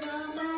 Baba.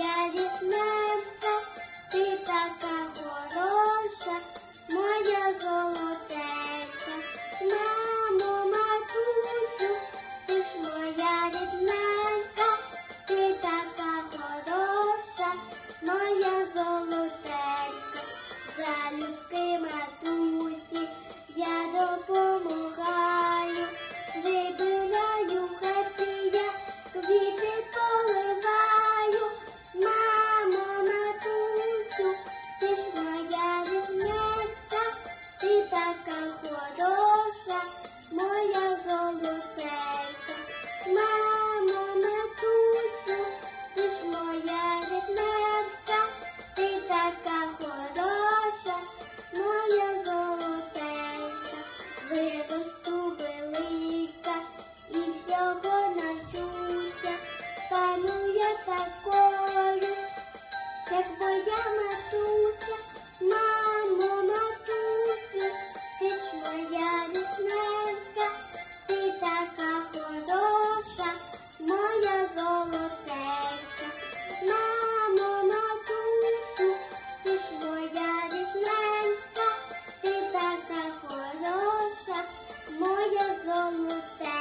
моя рідненька, ти така хороша, моя золотенька, мамо, матусю, ти ж моя рідненька, ти така хороша, моя золотенька, залюбки матусю. almost there.